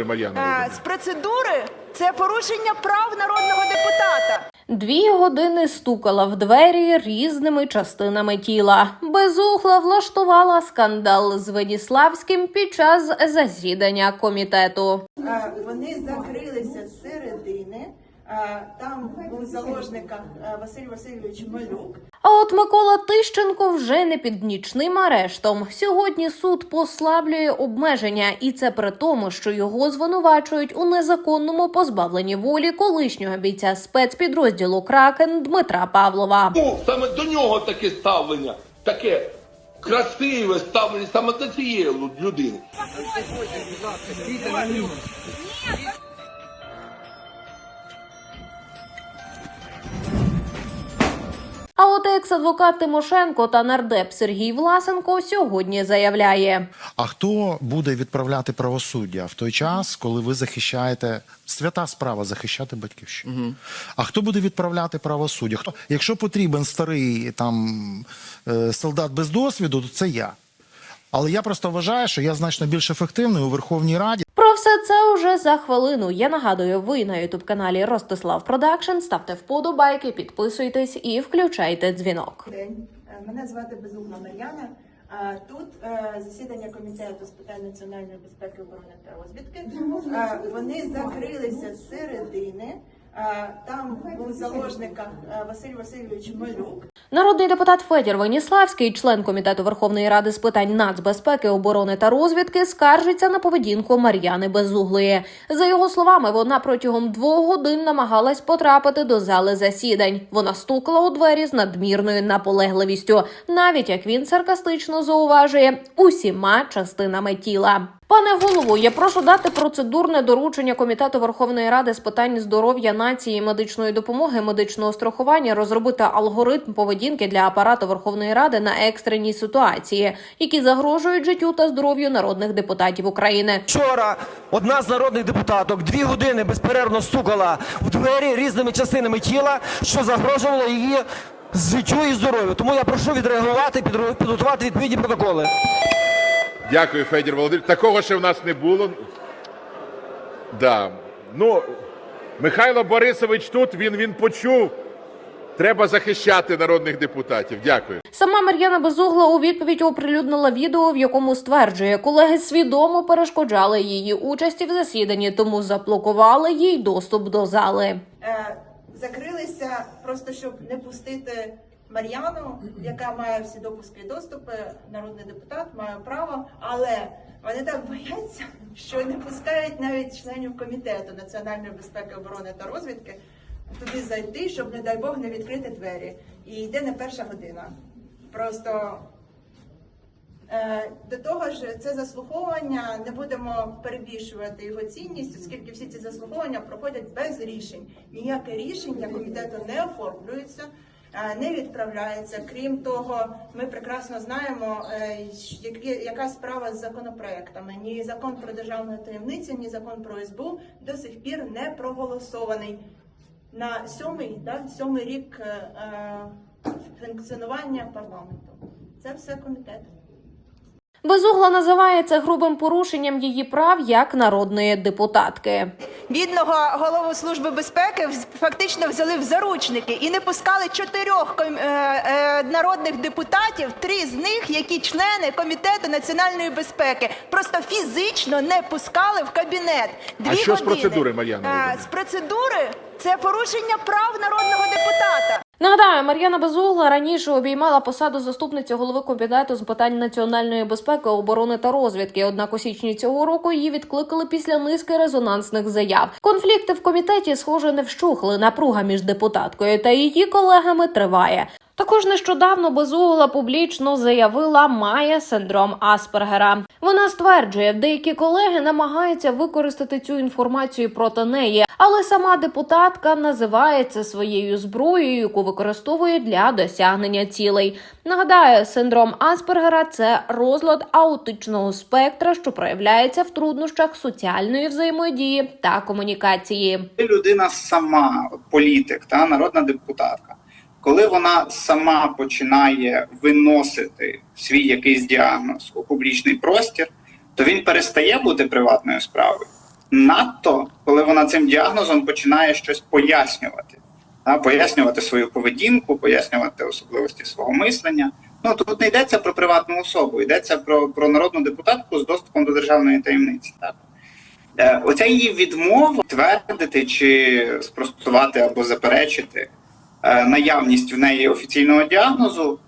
Е, з процедури це порушення прав народного депутата. Дві години стукала в двері різними частинами тіла. Безухла влаштувала скандал з Веніславським під час засідання комітету. Е, Вони закрилися з середини. Е, Там був в заложниках е, Василь Васильович Малюк. А от Микола Тищенко вже не під нічним арештом. Сьогодні суд послаблює обмеження, і це при тому, що його звинувачують у незаконному позбавленні волі колишнього бійця спецпідрозділу Кракен Дмитра Павлова. Чому саме до нього таке ставлення, таке красиве ставлення саме до цієї людини? От екс-адвокат Тимошенко та нардеп Сергій Власенко сьогодні заявляє. А хто буде відправляти правосуддя в той час, коли ви захищаєте свята справа захищати батьківщину? А хто буде відправляти правосуддя? Хто, якщо потрібен старий там е, солдат без досвіду, то це я. Але я просто вважаю, що я значно більш ефективний у Верховній Раді. Все це уже за хвилину. Я нагадую, ви на ютуб каналі Ростислав Продакшн. Ставте вподобайки, підписуйтесь і включайте дзвінок. Е, Мене звати Безумна Мар'яна. Е, Тут е, засідання комітету з питань національної безпеки, оборони та розвідки. Вони закрилися з середини. Е, Там був заложниках е, Василь Васильович Малюк. Народний депутат Федір Веніславський, член комітету Верховної Ради з питань нацбезпеки, оборони та розвідки, скаржиться на поведінку Мар'яни Безуглої. За його словами, вона протягом двох годин намагалась потрапити до зали засідань. Вона стукала у двері з надмірною наполегливістю, навіть як він саркастично зауважує усіма частинами тіла. Пане голову, я прошу дати процедурне доручення комітету Верховної Ради з питань здоров'я нації, медичної допомоги, медичного страхування, розробити алгоритм поведінки для апарату Верховної Ради на екстрені ситуації, які загрожують життю та здоров'ю народних депутатів України. Вчора одна з народних депутаток дві години безперервно стукала в двері різними частинами тіла, що загрожувало її життю і здоров'ю. Тому я прошу відреагувати, підготувати відповідні протоколи. Дякую, Федір Володимирович. Такого ще в нас не було. Да. Ну, Михайло Борисович тут, він, він почув. Треба захищати народних депутатів. Дякую. Сама Мар'яна Безугла у відповідь оприлюднила відео, в якому стверджує, колеги свідомо перешкоджали її участі в засіданні, тому заблокували їй доступ до зали. Е, Закрилися просто щоб не пустити Мар'яну, яка має всі допуски і доступи. Народний депутат має право, але вони так бояться, що не пускають навіть членів комітету національної безпеки, оборони та розвідки туди зайти, щоб, не дай Бог, не відкрити двері. І йде не перша година. Просто Е, До того ж, це заслуховування не будемо перебільшувати його цінність, оскільки всі ці заслуховування проходять без рішень. Ніяке рішення комітету не оформлюється, не відправляється. Крім того, ми прекрасно знаємо, е, яка справа з законопроектами. Ні закон про державну таємницю, ні закон про СБУ до сих пір не проголосований. На сьомий, да, сьомий рік е, е, функціонування парламенту. Це все комітет. Безугла називає це грубим порушенням її прав як народної депутатки. Бідного голову служби безпеки вз- фактично взяли в заручники і не пускали чотирьох ком- е, е, народних депутатів, три з них, які члени комітету національної безпеки, просто фізично не пускали в кабінет. Дві А що з процедури, Мар'яна Е, З процедури це порушення прав народного депутата. Нагадаю, Мар'яна Безугла раніше обіймала посаду заступниці голови комітету з питань національної безпеки, оборони та розвідки. Однак у січні цього року її відкликали після низки резонансних заяв. Конфлікти в комітеті, схоже, не вщухли. Напруга між депутаткою та її колегами триває. Також нещодавно Безугла публічно заявила, має синдром Аспергера. Вона стверджує, деякі колеги намагаються використати цю інформацію проти неї, але сама депутатка називає це своєю зброєю, яку використовує для досягнення цілей. Нагадаю, синдром Аспергера це розлад аутичного спектра, що проявляється в труднощах соціальної взаємодії та комунікації. людина сама, політик, та народна депутатка, коли вона сама починає виносити свій якийсь діагноз у публічний простір, то він перестає бути приватною справою. надто коли вона цим діагнозом починає щось пояснювати, та, пояснювати свою поведінку, пояснювати особливості свого мислення. Ну тут не йдеться про приватну особу, йдеться про, про народну депутатку з доступом до державної таємниці. Так? Е, Оця її відмова твердити чи спростувати або заперечити наявність в неї офіційного діагнозу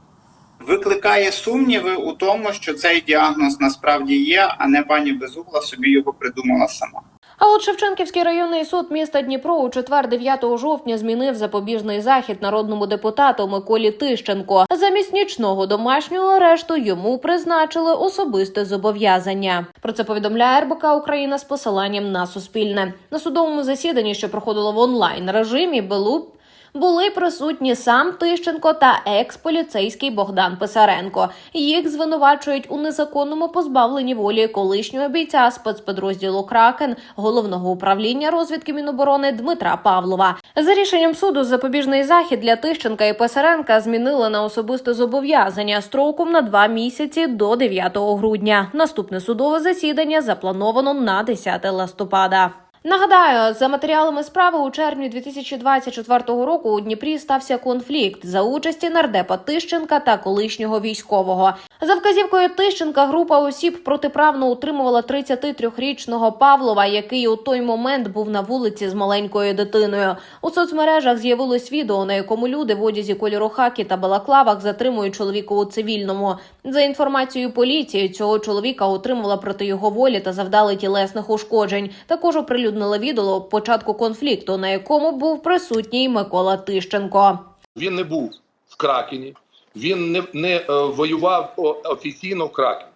викликає сумніви у тому, що цей діагноз насправді є, а не пані Безугла собі його придумала сама. А от Шевченківський районний суд міста Дніпро у четвер 9 жовтня змінив запобіжний захід народному депутату Миколі Тищенко. Замість нічного домашнього арешту йому призначили особисте зобов'язання. Про це повідомляє РБК Україна з посиланням на Суспільне. На судовому засіданні, що проходило в онлайн режимі, Белуп були присутні сам Тищенко та екс-поліцейський Богдан Писаренко. Їх звинувачують у незаконному позбавленні волі колишнього бійця спецпідрозділу Кракен головного управління розвідки Міноборони Дмитра Павлова. За рішенням суду запобіжний захід для Тищенка і Писаренка змінили на особисте зобов'язання строком на два місяці до 9 грудня. Наступне судове засідання заплановано на 10 листопада. Нагадаю, за матеріалами справи у червні 2024 року у Дніпрі стався конфлікт за участі нардепа Тищенка та колишнього військового. За вказівкою Тищенка група осіб протиправно утримувала 33-річного Павлова, який у той момент був на вулиці з маленькою дитиною. У соцмережах з'явилось відео, на якому люди в одязі кольору хакі та балаклавах затримують чоловіка у цивільному. За інформацією поліції, цього чоловіка утримувала проти його волі та завдали тілесних ушкоджень. Також оприлюднили відео початку конфлікту, на якому був присутній Микола Тищенко. Він не був в Кракені, він не, не е, воював офіційно в Кракені.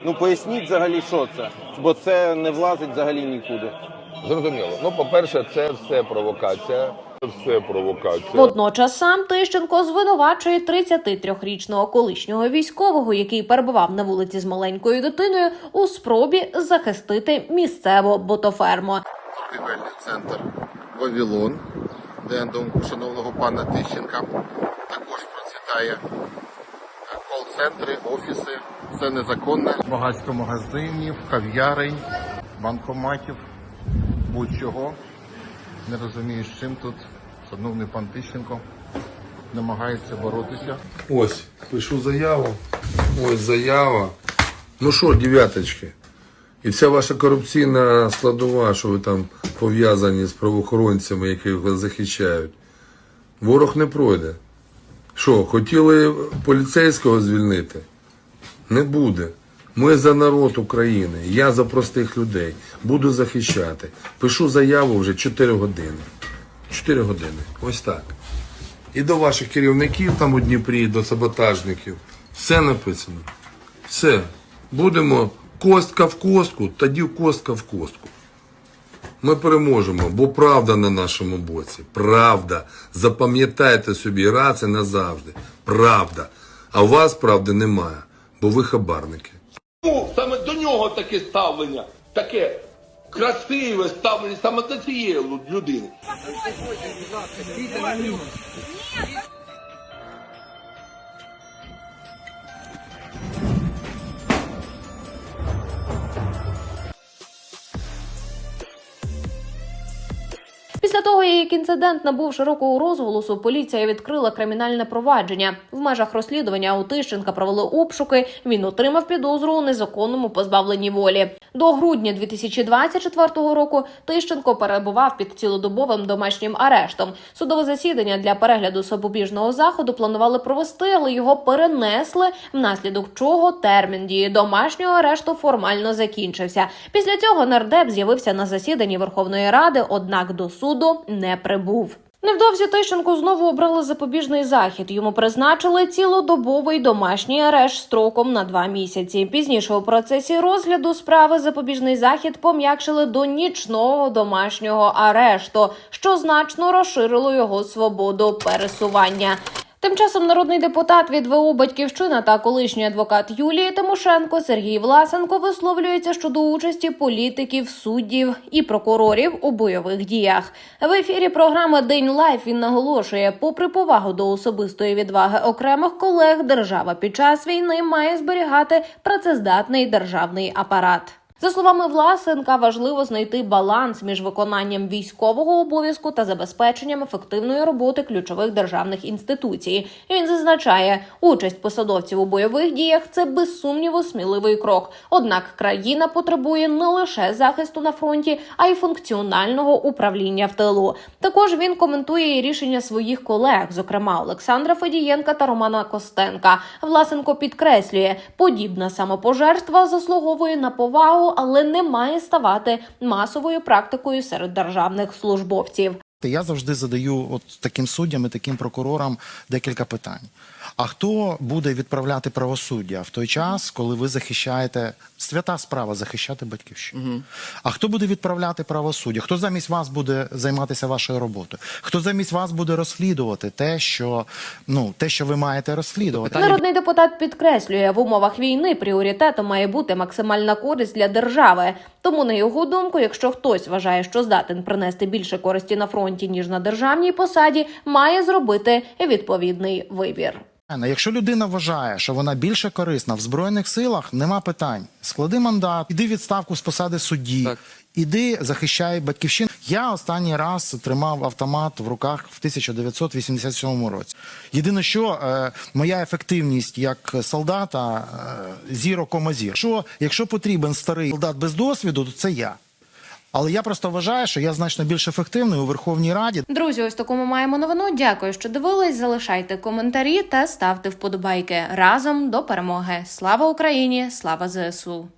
Ну поясніть взагалі, що це, бо це не влазить взагалі нікуди. Зрозуміло. Ну, по-перше, це все провокація. Це все провокація. Водночас сам Тищенко звинувачує 33-річного колишнього військового, який перебував на вулиці з маленькою дитиною, у спробі захистити місцеву ботоферму. торгівельний центр Вавилон, де на думку шановного пана Тищенка також процвітає кол-центри, офіси. Все незаконне. Багатько магазинів, кав'ярень, банкоматів, будь-чого. Не розумію, з чим тут шановний пан Тищенко намагається боротися. Ось, пишу заяву. Ось заява. Ну що, дев'яточки? І вся ваша корупційна складова, що ви там пов'язані з правоохоронцями, які вас захищають. Ворог не пройде. Що, хотіли поліцейського звільнити? Не буде. Ми за народ України, я за простих людей. Буду захищати. Пишу заяву вже 4 години. 4 години. Ось так. І до ваших керівників там у Дніпрі, до саботажників. Все написано. Все. Будемо костка в костку, тоді костка в костку. Ми переможемо, бо правда на нашому боці. Правда. Запам'ятайте собі раз і назавжди. Правда. А у вас правди немає, бо ви хабарники. Ну, саме до нього таке ставлення, таке красиве ставлення саме до цієї людини. людини. Після того, як інцидент набув широкого розголосу, поліція відкрила кримінальне провадження. В межах розслідування у Тищенка провели обшуки. Він отримав підозру у незаконному позбавленні волі. До грудня 2024 року Тищенко перебував під цілодобовим домашнім арештом. Судове засідання для перегляду запобіжного заходу планували провести, але його перенесли, внаслідок чого термін дії домашнього арешту формально закінчився. Після цього нардеп з'явився на засіданні Верховної Ради, однак до суду не прибув. Невдовзі Тищенко знову обрали запобіжний захід. Йому призначили цілодобовий домашній арешт строком на два місяці. Пізніше у процесі розгляду справи запобіжний захід пом'якшили до нічного домашнього арешту, що значно розширило його свободу пересування. Тим часом народний депутат від ВУ Батьківщина та колишній адвокат Юлії Тимошенко Сергій Власенко висловлюється щодо участі політиків, суддів і прокурорів у бойових діях. В ефірі програми День Лайф він наголошує, попри повагу до особистої відваги окремих колег, держава під час війни має зберігати працездатний державний апарат. За словами Власенка, важливо знайти баланс між виконанням військового обов'язку та забезпеченням ефективної роботи ключових державних інституцій. Він зазначає, участь посадовців у бойових діях це без сумніву сміливий крок. Однак країна потребує не лише захисту на фронті, а й функціонального управління в тилу. Також він коментує і рішення своїх колег, зокрема Олександра Федієнка та Романа Костенка. Власенко підкреслює, подібна самопожертва заслуговує на повагу, але не має ставати масовою практикою серед державних службовців. Я завжди задаю от таким суддям і таким прокурорам декілька питань. А хто буде відправляти правосуддя в той час, коли ви захищаєте свята справа захищати батьківщину? А хто буде відправляти правосуддя? Хто замість вас буде займатися вашою роботою? Хто замість вас буде розслідувати те, що ну те, що ви маєте розслідувати? Народний депутат підкреслює, в умовах війни пріоритетом має бути максимальна користь для держави. Тому, на його думку, якщо хтось вважає, що здатен принести більше користі на фронті ніж на державній посаді, має зробити відповідний вибір. Якщо людина вважає, що вона більше корисна в збройних силах, нема питань. Склади мандат, іди відставку з посади судді, Так. іди захищай батьківщину. Я останній раз тримав автомат в руках в 1987 році. Єдине, що е, моя ефективність як солдата е, зіро. Що якщо потрібен старий солдат без досвіду, то це я. Але я просто вважаю, що я значно більш ефективний у Верховній Раді. Друзі, ось таку ми маємо новину. Дякую, що дивились. Залишайте коментарі та ставте вподобайки разом до перемоги. Слава Україні! Слава ЗСУ!